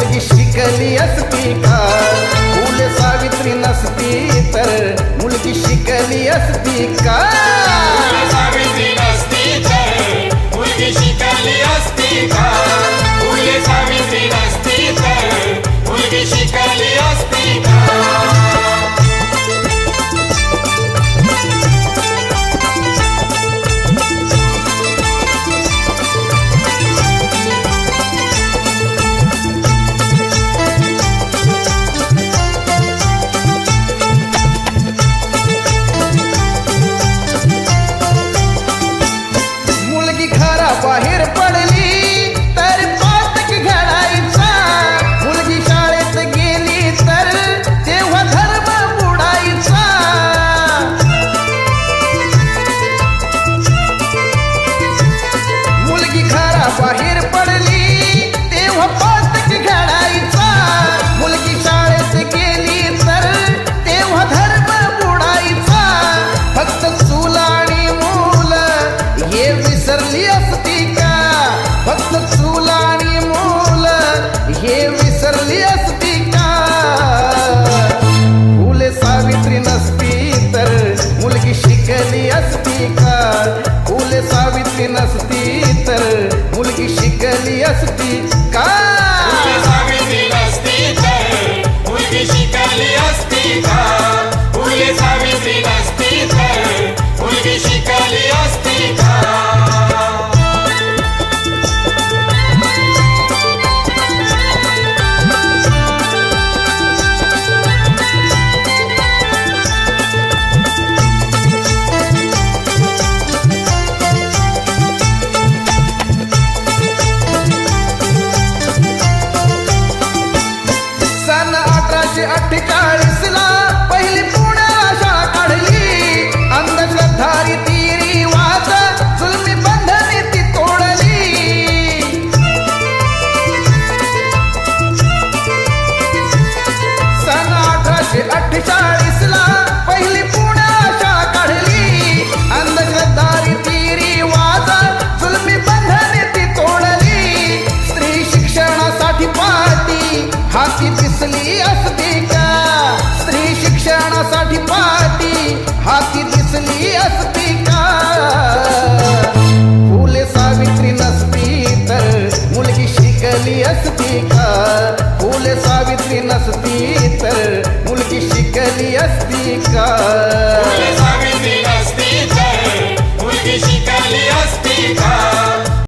मुलगी शिकली असती का? फुले सावित्री नसती तर मुलगी शिकली असती का? सावित्री नसती तर मुलगी शिकली असती का? बाहेर पडली तेव्हा पातक घडायचा मुलगी शाळेत गेली तर तेव्हा धर्म बुडायचा. फक्त चूल आणि मूल हे विसरली असती का? फक्त चूल आणि मूल हे विसरली असती का? फुले सावित्री नसती तर मुलगी शिकली असती का? फुले सावित्री नसती शिकली का अशी दिसली असती का? स्त्री शिक्षणासाठी पाठी हाती दिसली असती का? फुले सावित्री नसती तर मुलगी शिकली असती का? फुले सावित्री नसती तर मुलगी शिकली असती का? सावित्री नसती तर मुलगी शिकली असती का?